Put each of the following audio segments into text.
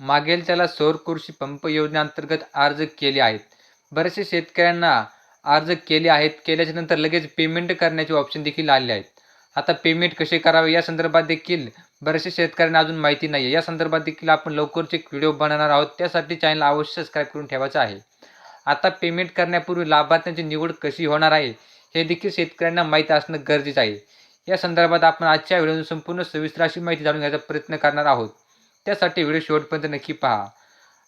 मागेल त्याला सौर कृषी पंप योजनेअंतर्गत अर्ज केले आहेत. बरेचसे शेतकऱ्यांना अर्ज केले आहेत. केल्याच्यानंतर लगेच पेमेंट करण्याचे ऑप्शन देखील आले आहेत. आता पेमेंट कसे करावे या संदर्भात देखील बरेचसे शेतकऱ्यांना अजून माहिती नाही आहे या संदर्भात देखील आपण लवकरच एक व्हिडिओ बनवणार आहोत. त्यासाठी चॅनल अवश्य सबस्क्राईब करून ठेवायचं आहे. आता पेमेंट करण्यापूर्वी लाभार्थ्यांची निवड कशी होणार आहे हे देखील शेतकऱ्यांना माहीत असणं गरजेचं आहे. या संदर्भात आपण आजच्या व्हिडिओतून संपूर्ण सविस्तर अशी माहिती जाणून घ्यायचा प्रयत्न करणार आहोत. त्यासाठी व्हिडिओ शेवटपर्यंत नक्की पहा.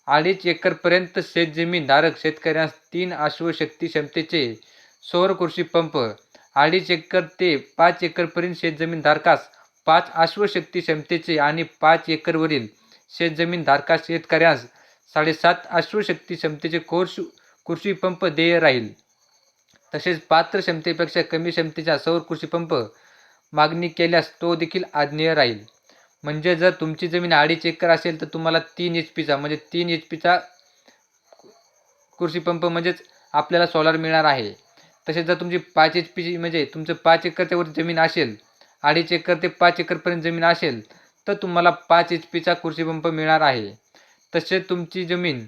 अडीच एकरपर्यंत शेतजमीन धारक शेतकऱ्यांस तीन अश्वशक्ती क्षमतेचे सौर कृषी पंप अडीच एकर ते पाच एकरपर्यंत शेतजमीन धारकास पाच अश्वशक्ती क्षमतेचे आणि पाच एकरवरील शेतजमीन धारकास शेतकऱ्यास साडेसात अश्वशक्ती क्षमतेचे कोर्स कृषी पंप देय राहील. तसेच पात्र क्षमतेपेक्षा कमी क्षमतेचा सौर कृषी पंप मागणी केल्यास तो देखील आज्ञेय राहील. म्हणजे जर तुमची जमीन अडीच एकर असेल तर तुम्हाला तीन एच पीचा म्हणजे तीन एच पीचा कृषी पंप म्हणजेच आपल्याला सोलार मिळणार आहे. तसेच जर तुमची पाच एच पीची म्हणजे तुमचं पाच एकरच्या वर जमीन असेल अडीच एकर ते पाच एकरपर्यंत जमीन असेल तर तुम्हाला पाच एच पीचा कृषी पंप मिळणार आहे. तसेच तुमची जमीन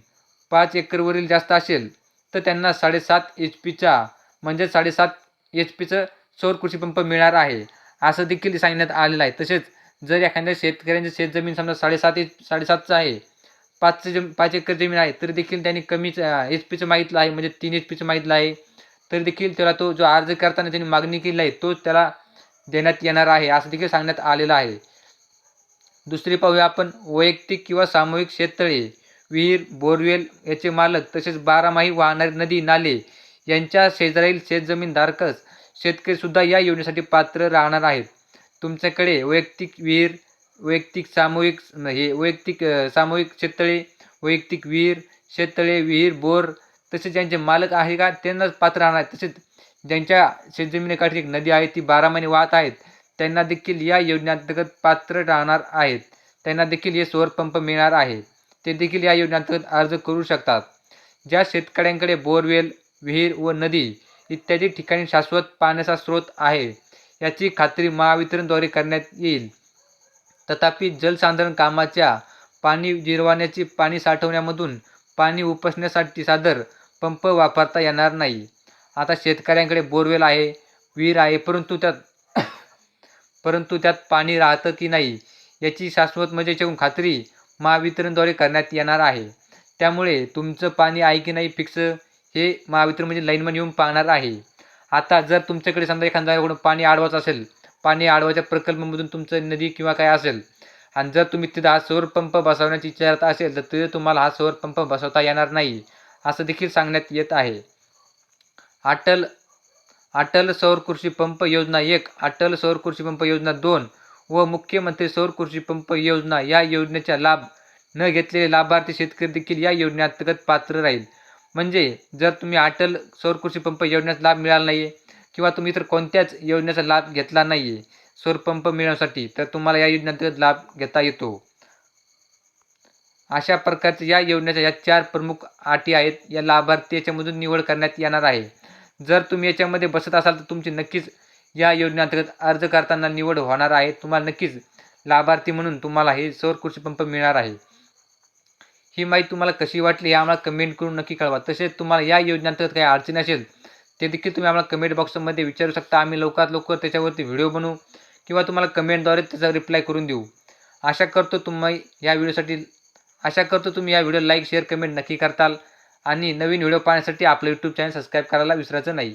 पाच एकरवरील जास्त असेल तर त्यांना साडेसात एच पीचा म्हणजे साडेसात एच पीचं सौर कृषी पंप मिळणार आहे. असं देखील सांगण्यात आलेलं आहे. तसेच जर एखाद्या शेतकऱ्यांची शेतजमीन समजा साडेसात साडेसातचं आहे पाचचं जम पाच एकर जमीन आहे तरी देखील त्यांनी कमीच एच पीचं मागितलं आहे म्हणजे तीन एच पीचं मागितलं आहे तरी देखील त्याला तो जो अर्ज करताना त्यांनी मागणी केली आहे तोच त्याला देण्यात येणार आहे असं देखील सांगण्यात आलेलं आहे. दुसरी पाहूया आपण वैयक्तिक किंवा सामूहिक शेततळे विहीर बोरवेल याचे मालक तसेच बारामाही वाहणारी नदी नाले यांच्या शेजारील शेतजमीन धारकच शेतकरीसुद्धा या योजनेसाठी पात्र राहणार आहेत. तुमच्याकडे वैयक्तिक विहीर वैयक्तिक सामूहिक हे वैयक्तिक सामूहिक शेततळे वैयक्तिक विहीर शेततळे विहीर बोर तसेच ज्यांचे मालक आहे का त्यांनाच पात्र राहणार तसेच ज्यांच्या शेतजमिनीकाठी एक नदी आहे ती बारा महिने वाहत आहेत त्यांना देखील या योजनेअंतर्गत पात्र राहणार आहेत. त्यांना देखील हे सौर पंप मिळणार आहे. ते देखील या योजनेअंतर्गत अर्ज करू शकतात. ज्या शेतकऱ्यांकडे बोरवेल विहीर व नदी इत्यादी ठिकाणी शाश्वत पाण्याचा स्रोत आहे याची खात्री महावितरणद्वारे करण्यात येईल. तथापि जलसाधारण कामाच्या पाणी जिरवाण्याची पाणी साठवण्यामधून पाणी उपसण्यासाठी सादर पंप वापरता येणार नाही. आता शेतकऱ्यांकडे बोरवेल आहे विहीर आहे परंतु त्यात परंतु त्यात पाणी राहतं की नाही याची शाश्वत म्हणजे खात्री महावितरणद्वारे करण्यात येणार आहे. त्यामुळे तुमचं पाणी आहे की नाही फिक्स हे महावितरण म्हणजे लाईनमन येऊन पाहणार आहे. आता जर तुमच्याकडे समजा एखादा पाणी आडवायचं असेल पाणी आडवायच्या प्रकल्पामधून तुमचं नदी किंवा काय असेल आणि जर तुम्ही तिथं हा सौर पंप बसवण्याची इच्छा करत असेल तर तिथे तुम्हाला हा सौर पंप बसवता येणार नाही असं देखील सांगण्यात येत आहे. अटल अटल सौर कृषी पंप योजना एक अटल सौर कृषी पंप योजना दोन व मुख्यमंत्री सौर कृषी पंप योजना या योजनेचा लाभ न घेतलेले लाभार्थी शेतकरी देखील या योजनेअंतर्गत पात्र राहील. म्हणजे जर तुम्ही अटल सौर कृषी पंप योजनेचा लाभ मिळाला नाही आहे किंवा तुम्ही इतर कोणत्याच योजनेचा लाभ घेतला नाही आहे सौर पंप मिळवण्यासाठी तर तुम्हाला या योजनेअंतर्गत लाभ घेता येतो. अशा प्रकारच्या या योजनेच्या या चार प्रमुख अटी आहेत. या लाभार्थी याच्यामधून निवड करण्यात येणार आहे. जर तुम्ही याच्यामध्ये बसत असाल तर तुमची नक्कीच या योजनेअंतर्गत अर्ज करताना निवड होणार आहे. तुम्हाला नक्कीच लाभार्थी म्हणून तुम्हाला हे सौर कृषी पंप मिळणार आहे. ही माहिती तुम्हाला कशी वाटली हे आम्हाला कमेंट करून नक्की कळवा. तसेच तुम्हाला या योजनेअंतर्गत काही अडचणी असेल ते देखील तुम्ही आम्हाला कमेंट बॉक्समध्ये विचारू शकता. आम्ही लवकरात लवकर त्याच्यावरती व्हिडिओ बनवू किंवा तुम्हाला कमेंटद्वारे त्याचा रिप्लाय करून देऊ. आशा करतो तुम्ही या व्हिडिओसाठी आशा करतो तुम्ही या व्हिडिओ लाईक शेअर कमेंट नक्की करताल. आणि नवीन व्हिडिओ पाहण्यासाठी आपलं यूट्यूब चॅनल सबस्क्राईब करायला विसरायचं नाही.